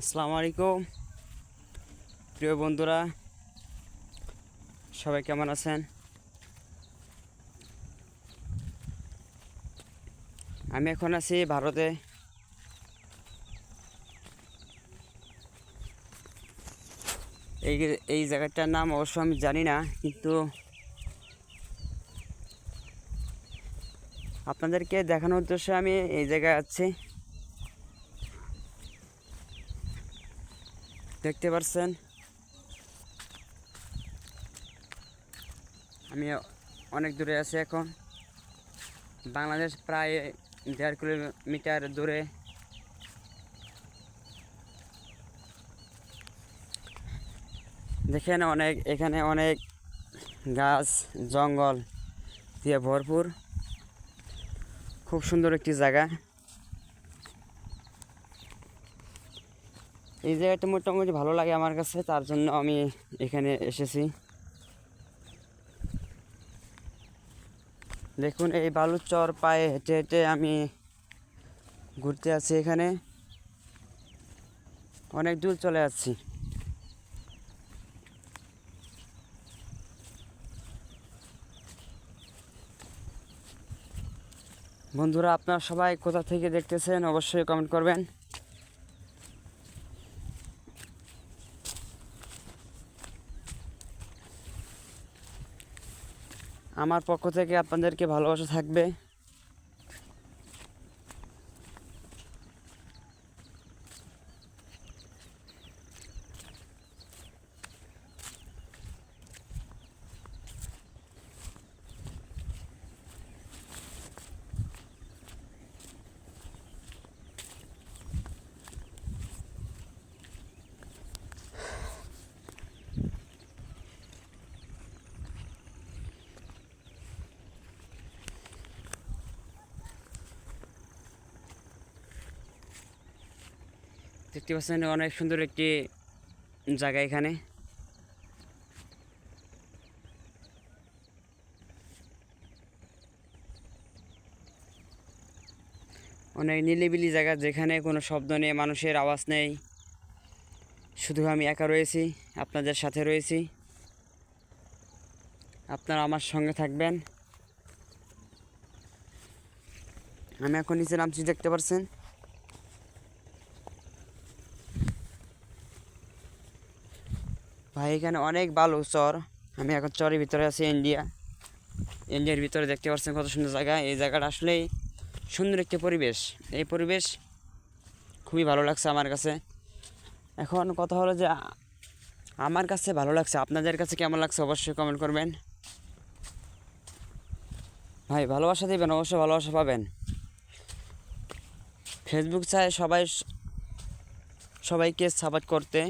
আসসালামু আলাইকুম। প্রিয় বন্ধুরা, সবাই কেমন আছেন? আমি এখন আছি ভারতে। এই এই জায়গাটার নাম অবশ্য আমি জানি না, কিন্তু আপনাদেরকে দেখানোর উদ্দেশ্যে আমি এই জায়গায় আছি। দেখতে পাচ্ছেন আমি অনেক দূরে আছি এখন। বাংলাদেশ প্রায় দেড় কিলোমিটার দূরে। দেখেন অনেক, এখানে অনেক গাছ, জঙ্গল দিয়ে ভরপুর। খুব সুন্দর একটি জায়গা। এই জায়গাটা মোটামুটি ভালো লাগে আমার কাছে, তার জন্য আমি এখানে এসেছি। দেখুন, এই বালুর চর পায়ে হেঁটে হেঁটে আমি ঘুরতে আছি এখানে। অনেক দূর চলে যাচ্ছি। বন্ধুরা, আপনারা সবাই কোথা থেকে দেখতেছেন অবশ্যই কমেন্ট করবেন। আমার পক্ষ থেকে আপনাদেরকে ভালোবাসা থাকবে। দেখতে পাচ্ছেন অনেক সুন্দর একটি জায়গা এখানে। অনেক নিলিবিলি জায়গা যেখানে কোনো শব্দ নেই, মানুষের আওয়াজ নেই। শুধু আমি একা রয়েছি, আপনাদের সাথে রয়েছি। আপনারা আমার সঙ্গে থাকবেন। আমি এখন নিচে নামছি, দেখতে পাচ্ছেন? ভাই, এখানে অনেক ভালো চর। আমি এখন চরের ভিতরে আছি, ইন্ডিয়া। ইন্ডিয়ার ভিতরে দেখতে পাচ্ছেন কত সুন্দর জায়গা। এই জায়গাটা আসলেই সুন্দর একটি পরিবেশ। এই পরিবেশ খুবই ভালো লাগছে আমার কাছে। এখন কথা হলো যে, আমার কাছে ভালো লাগছে, আপনাদের কাছে কেমন লাগছে অবশ্যই কমেন্ট করবেন। ভাই, ভালোবাসা দেবেন, অবশ্যই ভালোবাসা পাবেন। ফেসবুক চায় সবাই সবাইকে সাপোর্ট করতে।